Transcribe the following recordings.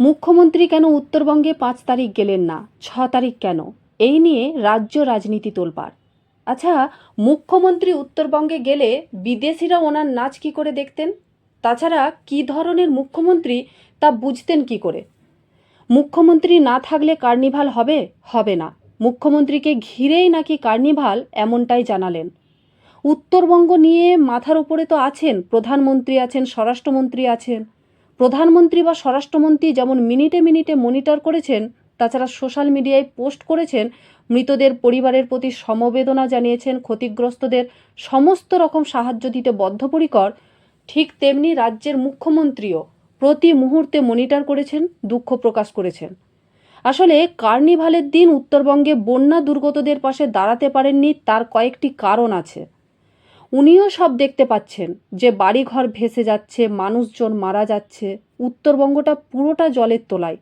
মুখ্যমন্ত্রী কেন উত্তরবঙ্গে পাঁচ তারিখ গেলেন না? ছ তারিখ কেন? এই নিয়ে রাজ্য রাজনীতি তোলপাড়। আচ্ছা মুখ্যমন্ত্রী উত্তরবঙ্গে গেলে বিদেশিরা ওনার নাচ কি করে দেখতেন? তাছাড়া কি ধরনের মুখ্যমন্ত্রী তা বুঝতেন কি করে? মুখ্যমন্ত্রী না থাকলে কার্নিভাল হবে? হবে না। মুখ্যমন্ত্রীকে ঘিরেই নাকি কার্নিভাল এমনটাই জানালেন। উত্তরবঙ্গ নিয়ে মাথার উপরে তো আছেন, প্রধানমন্ত্রী আছেন, স্বরাষ্ট্রমন্ত্রী আছেন। প্রধানমন্ত্রী বা স্বরাষ্ট্রমন্ত্রী যেমন মিনিটে মিনিটে মনিটর করেছেন, তাছাড়া সোশ্যাল মিডিয়ায় পোস্ট করেছেন, মৃতদের পরিবারের প্রতি সমবেদনা জানিয়েছেন, ক্ষতিগ্রস্তদের সমস্ত রকম সাহায্য দিতে বদ্ধপরিকর, ঠিক তেমনি রাজ্যের মুখ্যমন্ত্রীও প্রতি মুহূর্তে মনিটর করেছেন, দুঃখ প্রকাশ করেছেন। আসলে কার্নিভালের দিন উত্তরবঙ্গে বন্যা দুর্গতদের পাশে দাঁড়াতে পারেননি, তার কয়েকটি কারণ আছে। উনিও সব দেখতে পাচ্ছেন যে বাড়িঘর ভেসে যাচ্ছে, মানুষজন মারা যাচ্ছে, উত্তরবঙ্গটা পুরোটা জলের তোলায়।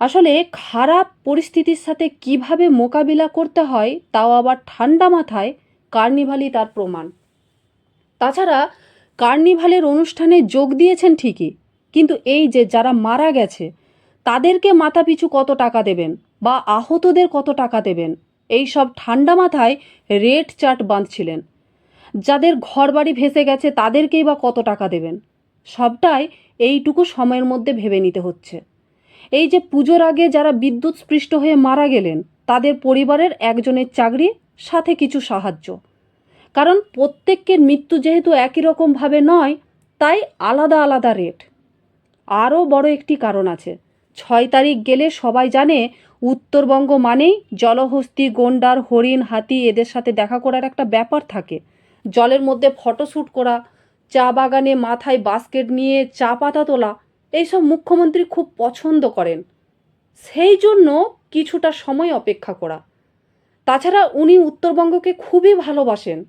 আসলে খারাপ পরিস্থিতির সাথে কীভাবে মোকাবিলা করতে হয়, তাও আবার ঠান্ডা মাথায় কার্নিভালই তার প্রমাণ। তাছাড়া কার্নিভালের অনুষ্ঠানে যোগ দিয়েছেন ঠিকই, কিন্তু এই যে যারা মারা গেছে, তাদেরকে মাথাপিছু কত টাকা দেবেন বা আহতদের কত টাকা দেবেন, এই সব ঠান্ডা মাথায় রেট চার্ট বাঁধছিলেন। যাদের ঘরবাড়ি ভেসে গেছে তাদেরকেই বা কত টাকা দেবেন? সবটাই এইটুকু সময়ের মধ্যে ভেবে নিতে হচ্ছে। এই যে পুজোর আগে যারা বিদ্যুৎ স্পৃষ্ট হয়ে মারা গেলেন, তাদের পরিবারের একজনের চাকরি, সাথে কিছু সাহায্য। কারণ প্রত্যেকের মৃত্যু যেহেতু একই রকমভাবে নয়, তাই আলাদা আলাদা রেট। আরও বড় একটি কারণ আছে। ছয় তারিখ গেলে সবাই জানে, উত্তরবঙ্গ মানেই জলহস্তি, গন্ডার, হরিণ, হাতি, এদের সাথে দেখা করার একটা ব্যাপার থাকে। জলের মধ্যে ফটোশ্যুট করা, চা বাগানে মাথায় বাস্কেট নিয়ে চা পাতা তোলা, এইসব মুখ্যমন্ত্রী খুব পছন্দ করেন। সেই জন্য কিছুটা সময় অপেক্ষা করা। তাছাড়া উনি উত্তরবঙ্গকে খুবই ভালোবাসেন।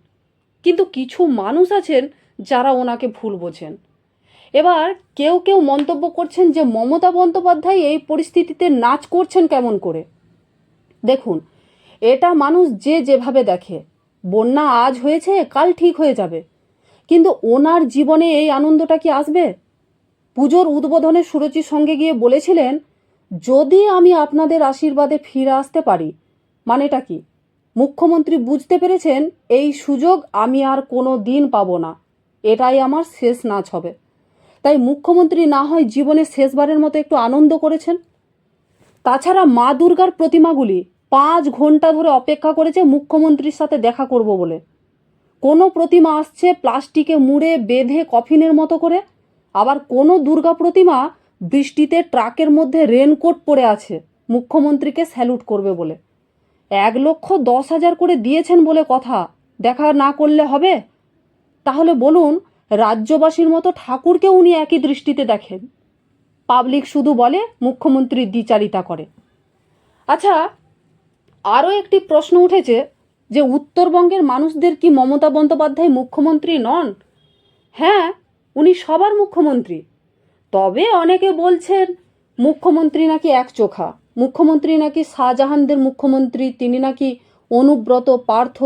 কিন্তু কিছু মানুষ আছেন যারা ওনাকে ভুল বোঝেন। এবার কেউ কেউ মন্তব্য করছেন যে মমতা বন্দ্যোপাধ্যায় এই পরিস্থিতিতে নাচ করছেন কেমন করে? দেখুন, এটা মানুষ যে যেভাবে দেখে বন্যা আজ হয়েছে, কাল ঠিক হয়ে যাবে। কিন্তু ওনার জীবনে এই আনন্দটা কি আসবে? পুজোর উদ্বোধনে সুরজির সঙ্গে গিয়ে বলেছিলেন, যদি আমি আপনাদের আশীর্বাদে ফিরে আসতে পারি, মানেটা কি? মুখ্যমন্ত্রী বুঝতে পেরেছেন, এই সুযোগ আমি আর কোনো দিন পাবো না। এটাই আমার শেষ নাচ হবে। তাই মুখ্যমন্ত্রী না হয় জীবনে শেষবারের মতো একটু আনন্দ করেছেন? তাছাড়া মা দুর্গার প্রতিমাগুলি পাঁচ ঘণ্টা ধরে অপেক্ষা করেছে মুখ্যমন্ত্রীর সাথে দেখা করব বলে। কোনো প্রতিমা আসছে প্লাস্টিকে মুড়ে বেঁধে কফিনের মতো করে। আবার কোনো দুর্গা প্রতিমা বৃষ্টিতে ট্রাকের মধ্যে রেনকোট পরে আছে, মুখ্যমন্ত্রীকে স্যালুট করবে বলে। এক লক্ষ দশ হাজার করে দিয়েছেন বলে কথা, দেখা না করলে হবে? তাহলে বলুন, রাজ্যবাসীর মতো ঠাকুরকে উনি একই দৃষ্টিতে দেখেন। পাবলিক শুধু বলে মুখ্যমন্ত্রী দ্বিচারিতা করে। আচ্ছা আরও একটি প্রশ্ন উঠেছে যে উত্তরবঙ্গের মানুষদের কি মমতা বন্দ্যোপাধ্যায় মুখ্যমন্ত্রী নন? হ্যাঁ উনি সবার মুখ্যমন্ত্রী। তবে অনেকে বলছেন মুখ্যমন্ত্রী নাকি এক চোখা। মুখ্যমন্ত্রী নাকি শাহজাহানদের মুখ্যমন্ত্রী, তিনি নাকি অনুব্রত পার্থ,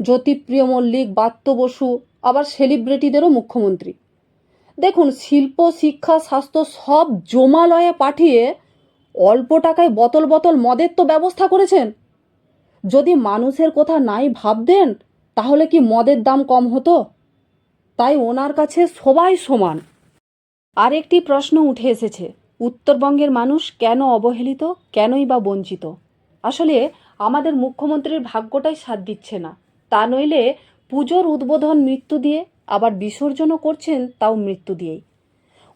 জ্যোতিপ্রিয় মল্লিক, বাত্য বসু, আবার সেলিব্রিটিদেরও মুখ্যমন্ত্রী। দেখুন, শিল্প, শিক্ষা, স্বাস্থ্য সব জমালয়ে পাঠিয়ে অল্প টাকায় বোতল বোতল মদের তো ব্যবস্থা করেছেন। যদি মানুষের কথা নাই ভাবতেন, তাহলে কি মদের দাম কম হতো? তাই ওনার কাছে সবাই সমান। আরেকটি প্রশ্ন উঠে এসেছে, উত্তরবঙ্গের মানুষ কেন অবহেলিত, কেনই বা বঞ্চিত? আসলে আমাদের মুখ্যমন্ত্রীর ভাগ্যটাই সাথ দিচ্ছে না। তা নইলে পুজোর উদ্বোধন মৃত্যু দিয়ে আবার বিসর্জনও করছেন তাও মৃত্যু দিয়েই।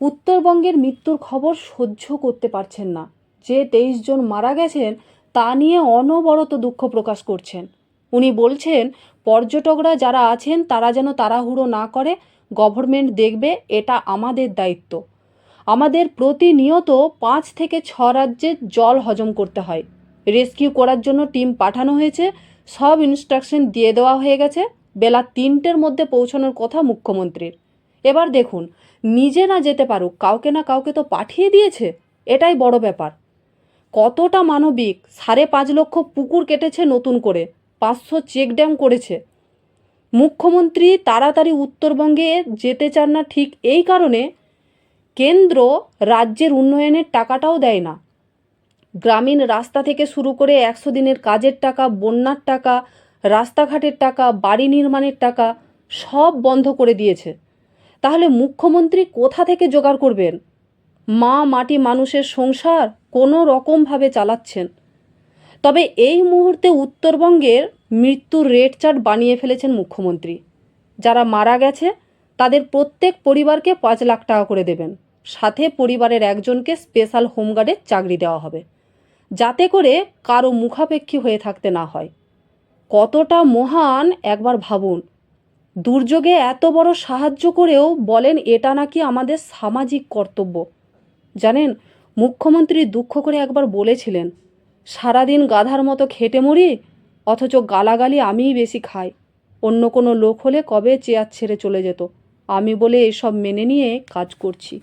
উত্তরবঙ্গের মৃত্যুর খবর সহ্য করতে পারছেন না। যে তেইশ জন মারা গেছেন তা নিয়ে অনবরত দুঃখ প্রকাশ করছেন। উনি বলছেন, পর্যটকরা যারা আছেন, তারা যেন তাড়াহুড়ো না করে, গভর্নমেন্ট দেখবে, এটা আমাদের দায়িত্ব। আমাদের প্রতিনিয়ত পাঁচ থেকে ছ রাজ্যে জল হজম করতে হয়। রেস্কিউ করার জন্য টিম পাঠানো হয়েছে, সব ইনস্ট্রাকশন দিয়ে দেওয়া হয়ে গেছে, বেলা তিনটের মধ্যে পৌঁছানোর কথা মুখ্যমন্ত্রীর। এবার দেখুন, নিজে না যেতে পারুক, কাউকে না কাউকে তো পাঠিয়ে দিয়েছে? এটাই বড় ব্যাপার। কতটা মানবিক? সাড়ে পাঁচ লক্ষ পুকুর কেটেছে নতুন করে। পাঁচশো চেক ড্যাম করেছে। মুখ্যমন্ত্রী তাড়াতাড়ি উত্তরবঙ্গে যেতে চান না ঠিক এই কারণে কেন্দ্র রাজ্যের উন্নয়নের টাকাটাও দেয় না। গ্রামীণ রাস্তা থেকে শুরু করে একশো দিনের কাজের টাকা, বন্যার টাকা, রাস্তাঘাটের টাকা, বাড়ি নির্মাণের টাকা সব বন্ধ করে দিয়েছে। তাহলে মুখ্যমন্ত্রী কোথা থেকে জোগাড় করবেন? মা মাটি মানুষের সংসার? কোনো রকমভাবে চালাচ্ছেন। তবে এই মুহূর্তে উত্তরবঙ্গের মৃত্যুর রেট চার্ট বানিয়ে ফেলেছেন মুখ্যমন্ত্রী। যারা মারা গেছে, তাদের প্রত্যেক পরিবারকে পাঁচ লাখ টাকা করে দেবেন। সাথে পরিবারের একজনকে স্পেশাল হোমগার্ডের চাকরি দেওয়া হবে। যাতে করে কারও মুখাপেক্ষী হয়ে থাকতে না হয়। কতটা মহান একবার ভাবুন। দুর্যোগে এত বড় সাহায্য করেও বলেন, এটা নাকি আমাদের সামাজিক কর্তব্য। জানেন মুখ্যমন্ত্রী দুঃখ করে একবার বলেছিলেন, সারাদিন গাধার মতো খেটে মরি অথচ গালাগালি আমিই বেশি খাই। অন্য কোনো লোক হলে কবে চেয়ার ছেড়ে চলে যেত? আমি বলে এসব মেনে নিয়ে কাজ করছি।